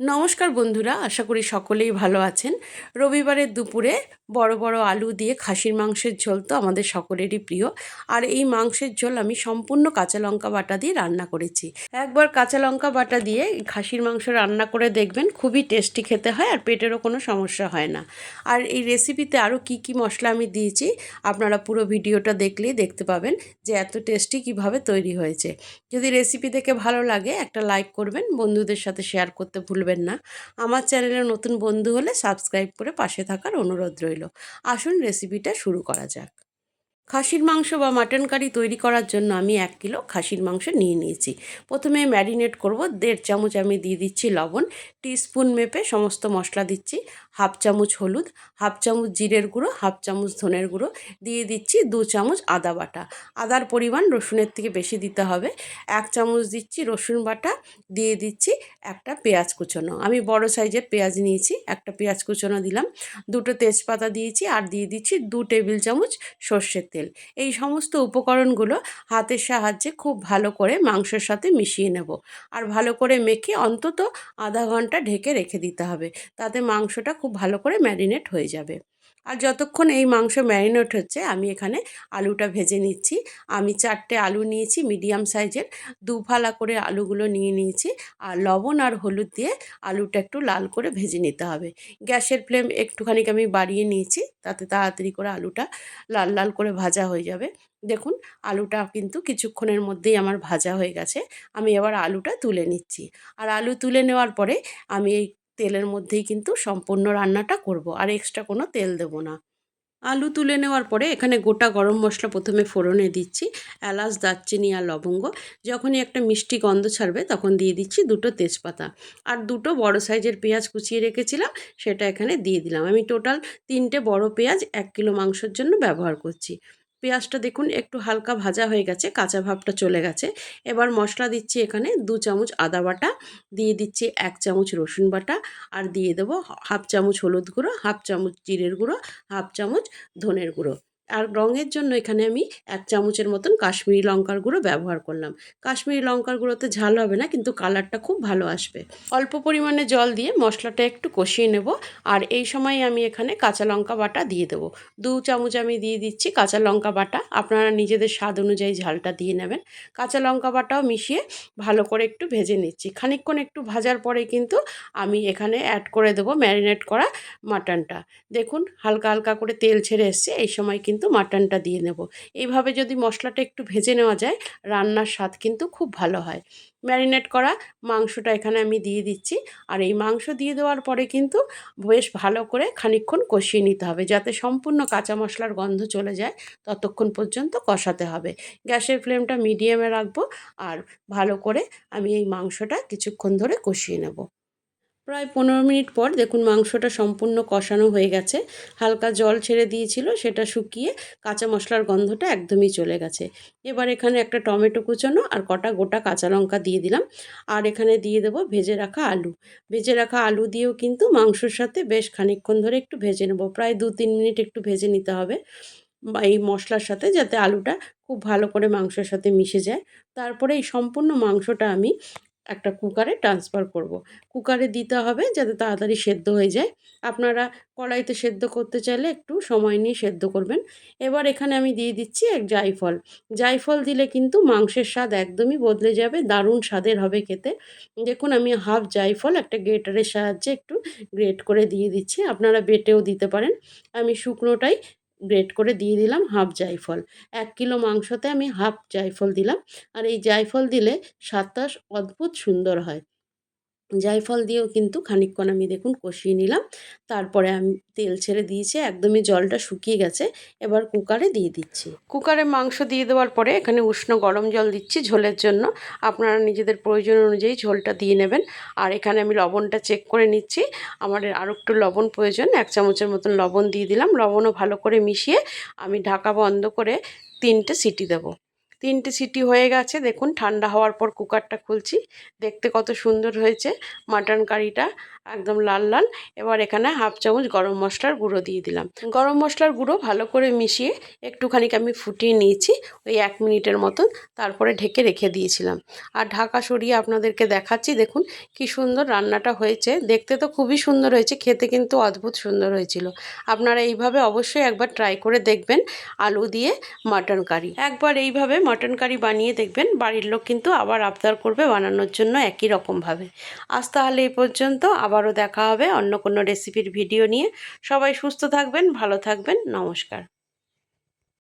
নমস্কার বন্ধুরা, আশা করি সকলেই ভালো আছেন। রবিবারের দুপুরে বড় বড় আলু দিয়ে খাসির মাংসের ঝোল তো আমাদের সকলেরই প্রিয়। আর এই মাংসের ঝোল আমি সম্পূর্ণ কাঁচা লঙ্কা বাটা দিয়ে রান্না করেছি। একবার কাঁচা লঙ্কা বাটা দিয়ে খাসির মাংস রান্না করে দেখবেন, খুবই টেস্টি খেতে হয় আর পেটেরও কোনো সমস্যা হয় না। আর এই রেসিপিতে আরও কি কি মশলা আমি দিয়েছি, আপনারা পুরো ভিডিওটা দেখলেই দেখতে পাবেন যে এত টেস্টি কীভাবে তৈরি হয়েছে। যদি রেসিপি দেখে ভালো লাগে, একটা লাইক করবেন, বন্ধুদের সাথে শেয়ার করতে ভুলবেন না। আমার চ্যানেলের নতুন বন্ধু হলে সাবস্ক্রাইব করে পাশে থাকার অনুরোধ রইল। আসুন রেসিপিটা শুরু করা যাক। খাসির মাংস বা মাটন কারি তৈরি করার জন্য আমি এক কিলো খাসির মাংস নিয়ে নিয়েছি। প্রথমে ম্যারিনেট করব, দেড় চামচ আমি দিয়ে দিচ্ছি লবণ, টিস্পুন মেপে সমস্ত মশলা দিচ্ছি, হাফ চামচ হলুদ, হাফ চামচ জিরের গুঁড়ো, হাফ চামচ ধনের গুঁড়ো, দিয়ে দিচ্ছি দু চামচ আদা বাটা। আদার পরিমাণ রসুনের থেকে বেশি দিতে হবে। এক চামচ দিচ্ছি রসুন বাটা, দিয়ে দিচ্ছি একটা পেঁয়াজ কুচোনো। আমি বড় সাইজের পেঁয়াজ নিয়েছি, একটা পেঁয়াজ কুচোনো দিলাম। দুটো তেজপাতা দিয়েছি আর দিয়ে দিচ্ছি দু টেবিল চামচ সর্ষের তেল। এই সমস্ত উপকরণগুলো হাতের সাহায্যে খুব ভালো করে মাংসের সাথে মিশিয়ে নেব। আর ভালো করে মেখে অন্তত আধা ঘণ্টা ঢেকে রেখে দিতে হবে। তাতে মাংসটা খুব ভালো করে ম্যারিনেট হয়ে যাবে। আর যতক্ষণ এই মাংস ম্যারিনেট হচ্ছে, আমি এখানে আলুটা ভেজে নিচ্ছি। আমি চারটে আলু নিয়েছি মিডিয়াম সাইজের দু ফালা করে আলুগুলো নিয়ে নিয়েছি আর লবণ আর হলুদ দিয়ে আলুটা একটু লাল করে ভেজে নিতে হবে। গ্যাসের ফ্লেম একটুখানি আমি বাড়িয়ে নিয়েছি, তাতে তাড়াতাড়ি করে আলুটা লাল লাল করে ভাজা হয়ে যাবে। দেখুন, আলুটা কিন্তু কিছুক্ষণের মধ্যেই আমার ভাজা হয়ে গেছে। আমি এবার আলুটা তুলে নিচ্ছি। আর আলু তুলে নেওয়ার পরে আমি এই তেলের মধ্যেই কিন্তু সম্পূর্ণ রান্নাটা করব, আর এক্সট্রা কোনো তেল দেবো না। আলু তুলে নেওয়ার পরে এখানে গোটা গরম মশলা প্রথমে ফোড়নে দিচ্ছি, এলাচ, দারচিনি আর লবঙ্গ। যখনই একটা মিষ্টি গন্ধ ছাড়বে তখন দিয়ে দিচ্ছি দুটো তেজপাতা। আর দুটো বড় সাইজের পেঁয়াজ কুচিয়ে রেখেছিলাম, সেটা এখানে দিয়ে দিলাম। আমি টোটাল তিনটে বড় পেঁয়াজ, এক কিলো মাংসের জন্য ব্যবহার করছি। পেঁয়াজটা দেখুন, একটু হালকা ভাজা হয়ে গেছে, কাঁচা ভাবটা চলে গেছে। এবার মশলা দিচ্ছি এখানে দু চামচ আদা বাটা, দিয়ে দিচ্ছি এক চামচ রসুন বাটা, আর দিয়ে দেবো হাফ চামচ হলুদ গুঁড়ো, হাফ চামচ জিরের গুঁড়ো, হাফ চামচ ধনের গুঁড়ো। আর রঙের জন্য এখানে আমি এক চামচের মতন কাশ্মীরি লঙ্কার গুঁড়ো ব্যবহার করলাম। কাশ্মীরি লঙ্কার গুঁড়োতে ঝাল হবে না, কিন্তু কালারটা খুব ভালো আসবে। অল্প পরিমাণে জল দিয়ে মশলাটা একটু কষিয়ে নেব আর এই সময় আমি এখানে কাঁচা লঙ্কা বাটা দিয়ে দেবো। দু চামচ আমি দিয়ে দিচ্ছি কাঁচা লঙ্কা বাটা, আপনারা নিজেদের স্বাদ অনুযায়ী ঝালটা দিয়ে নেবেন। কাঁচা লঙ্কা বাটাও মিশিয়ে ভালো করে একটু ভেজে নিচ্ছি। খানিকক্ষণ একটু ভাজার পরে কিন্তু আমি এখানে অ্যাড করে দেবো ম্যারিনেট করা মাটনটা। দেখুন, হালকা হালকা করে তেল ছেড়ে এসছে, এই সময় কিন্তু মাটনটা দিয়ে নেব। এইভাবে যদি মশলাটা একটু ভেজে নেওয়া যায়, রান্নার স্বাদ কিন্তু খুব ভালো হয়। ম্যারিনেট করা মাংসটা এখানে আমি দিয়ে দিচ্ছি। আর এই মাংস দিয়ে দেওয়ার পরে কিন্তু বেশ ভালো করে খানিকক্ষণ কষিয়ে নিতে হবে, যাতে সম্পূর্ণ কাঁচা মশলার গন্ধ চলে যায়, ততক্ষণ পর্যন্ত কষাতে হবে। গ্যাসের ফ্লেমটা মিডিয়ামে রাখব আর ভালো করে আমি এই মাংসটা কিছুক্ষণ ধরে কষিয়ে নেব। প্রায় পনেরো মিনিট পর দেখুন মাংসটা সম্পূর্ণ কষানো হয়ে গেছে। হালকা জল ছেড়ে দিয়েছিল, সেটা শুকিয়ে কাঁচা মশলার গন্ধটা একদমই চলে গেছে। এবার এখানে একটা টমেটো কুচানো আর কটা গোটা কাঁচা লঙ্কা দিয়ে দিলাম। আর এখানে দিয়ে দেবো ভেজে রাখা আলু। ভেজে রাখা আলু দিয়েও কিন্তু মাংসর সাথে বেশ খানিকক্ষণ ধরে একটু ভেজে নেব। প্রায় দু তিন মিনিট একটু ভেজে নিতে হবে। বা এই মশলার সাথে যাতে আলুটা খুব ভালো করে মাংসের সাথে মিশে যায়। তারপরে এই সম্পূর্ণ মাংসটা আমি একটা কুকারে ট্রান্সফার করব। কুকারে দিতে হবে যাতে তাড়াতাড়ি সেদ্ধ হয়ে যায়। আপনারা কড়াইতে সেদ্ধ করতে চাইলে একটু সময় নিয়ে সেদ্ধ করবেন। এবার এখানে আমি দিয়ে দিচ্ছি এক জায়ফল। জায়ফল দিলে কিন্তু মাংসের স্বাদ একদমই বদলে যাবে, দারুণ স্বাদের হবে খেতে। দেখুন, আমি হাফ জায়ফল একটা গ্রেটারের সাহায্যে একটু গ্রেট করে দিয়ে দিচ্ছি। আপনারা বেটেও দিতে পারেন। আমি শুকনোটাই গ্রেট করে দিয়ে দিলাম হাফ জায়ফল। এক কিলো মাংসতে আমি হাফ জায়ফল দিলাম। আর এই জায়ফল দিলে স্বাদটা অদ্ভুত সুন্দর হয়। জায়ফল দিয়েও কিন্তু খানিকক্ষণ আমি দেখুন কষিয়ে নিলাম। তারপরে আমি তেল ছেড়ে দিয়েছি, একদমই জলটা শুকিয়ে গেছে। এবার কুকারে দিয়ে দিচ্ছি। কুকারে মাংস দিয়ে দেওয়ার পরে এখানে উষ্ণ গরম জল দিচ্ছি ঝোলের জন্য। আপনারা নিজেদের প্রয়োজন অনুযায়ী ঝোলটা দিয়ে নেবেন। আর এখানে আমি লবণটা চেক করে নিচ্ছি। আমার আরও একটু লবণ প্রয়োজন, এক চামচের মতন লবণ দিয়ে দিলাম। লবণও ভালো করে মিশিয়ে আমি ঢাকা বন্ধ করে তিনটে সিটি দেবো। তিনটে সিটি হয়ে গেছে। দেখুন, ঠান্ডা হওয়ার পর কুকারটা খুলছি। দেখতে কত সুন্দর হয়েছে মাটন কারিটা, একদম লাল লাল। এবার এখানে হাফ চামচ গরম মশলার গুঁড়ো দিয়ে দিলাম। গরম মশলার গুঁড়ো ভালো করে মিশিয়ে একটুখানি আমি ফুটিয়ে নিয়েছি, ওই এক মিনিটের মতন। তারপরে ঢেকে রেখে দিয়েছিলাম। আর ঢাকা সরিয়ে আপনাদেরকে দেখাচ্ছি, দেখুন কি সুন্দর রান্নাটা হয়েছে। দেখতে তো খুবই সুন্দর হয়েছে, খেতে কিন্তু অদ্ভুত সুন্দর হয়েছিল। আপনারা এইভাবে অবশ্যই একবার ট্রাই করে দেখবেন আলু দিয়ে মাটন কারি। একবার এইভাবে মাটন কারি বানিয়ে দেখবেন, বাড়ির লোক কিন্তু আবার আবদার করবে বানানোর জন্য একই রকমভাবে। আজ তাহলে এই পর্যন্ত, আবারও দেখা হবে অন্য কোনো রেসিপির ভিডিও নিয়ে। সবাই সুস্থ থাকবেন, ভালো থাকবেন, নমস্কার।